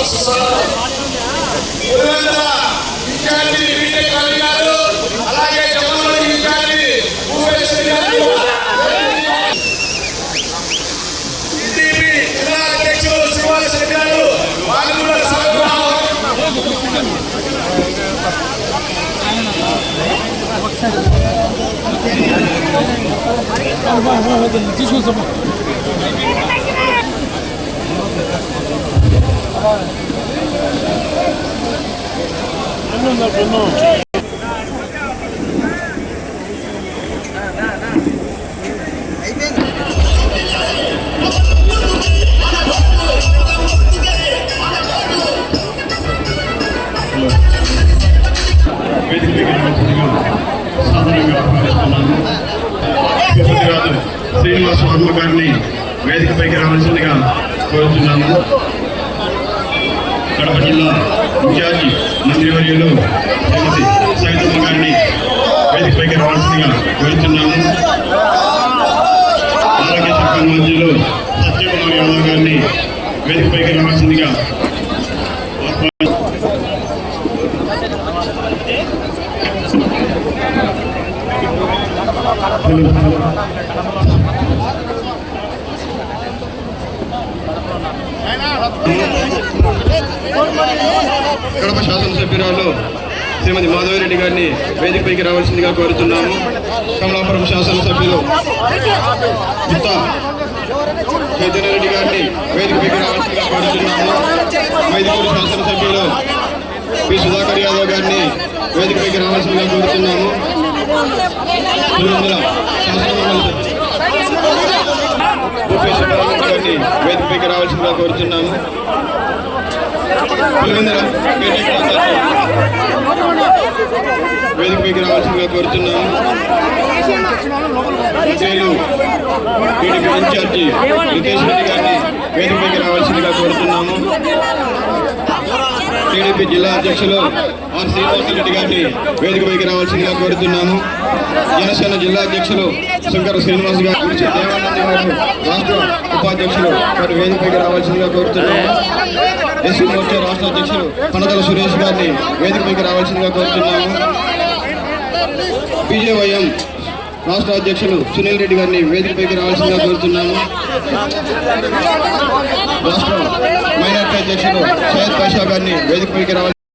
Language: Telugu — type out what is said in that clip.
తీసుకొస్తాం పులివెందుల ఇన్ఛార్జి బీటెక్ రవి గారు అలాగే జమ్మూరు ఇన్ఛార్జి భూపేశ్వరి గారు టీడీపీ జిల్లా అధ్యక్షులు శ్రీనివాస్ రెడ్డి గారు వారు కూడా స్వాగతం తీసుకొస్తాము వేదిక దగ్గర మంచిదిగా సాధారణంగా ఆహ్వానిస్తున్నాను ఉపతిరాజు శ్రీనివాస వర్మ గారిని వేదికపైకి రావాల్సిందిగా కోరుతున్నాను. కడప జిల్లా ఇన్ఛార్జి మంత్రివర్యులు శ్రీమతి సవితమ్మ గారిని వేదికపైకి రావాల్సిందిగా కోరుతున్నాను ఆరోగ్య శాఖ మంత్రులు సత్యకుమార్ యాదవ్ గారిని వేదికపైకి రావాల్సిందిగా ఆహ్వానిస్తున్నాను. కడప శాసనసభ్యురాలు శ్రీమతి మాధవిరెడ్డి గారిని వేదికపైకి రావాల్సిందిగా కోరుతున్నాము. కమలాపురం శాసనసభ్యులు గుత్త చైతన్యరెడ్డి గారిని వేదికపైకి రావాల్సిందిగా కోరుతున్నాము. మైదుకూరు శాసనసభ్యులు పి. సుధాకర్ యాదవ్ గారిని వేదికపైకి రావాల్సిందిగా కోరుతున్నాము. శాసనమండలి గారిని వేదికపైకి రావాల్సిందిగా కోరుతున్నాము. వేదికపైకి రావాల్సిందిగా కోరుతున్నాను జైలు టీడీపీ ఇన్ఛార్జి రితేష్ రెడ్డి గారిని వేదికపైకి రావాల్సిందిగా కోరుతున్నాము. టీడీపీ జిల్లా అధ్యక్షులు ఆర్ శ్రీనివాసరెడ్డి గారిని వేదికపైకి రావాల్సిందిగా కోరుతున్నాము. జనసేన జిల్లా అధ్యక్షులు శంకర శ్రీనివాస్ గారు దేవానంద గారు రాష్ట్ర ఉపాధ్యక్షులు వారి వేదికపైకి రావాల్సిందిగా కోరుతున్నాము. ఎస్సీ మోర్చా రాష్ట్ర అధ్యక్షులు పనదల సురేష్ గారిని వేదికపైకి రావాల్సిందిగా కోరుతున్నాము. బీజేవైఎం రాష్ట్ర అధ్యక్షులు సునీల్ రెడ్డి గారిని వేదికపైకి రావాల్సిందిగా కోరుతున్నాము. రాష్ట్ర అధ్యక్షులు సయ్యద్ పాషా గారిని వేదికపైకి రావాలి.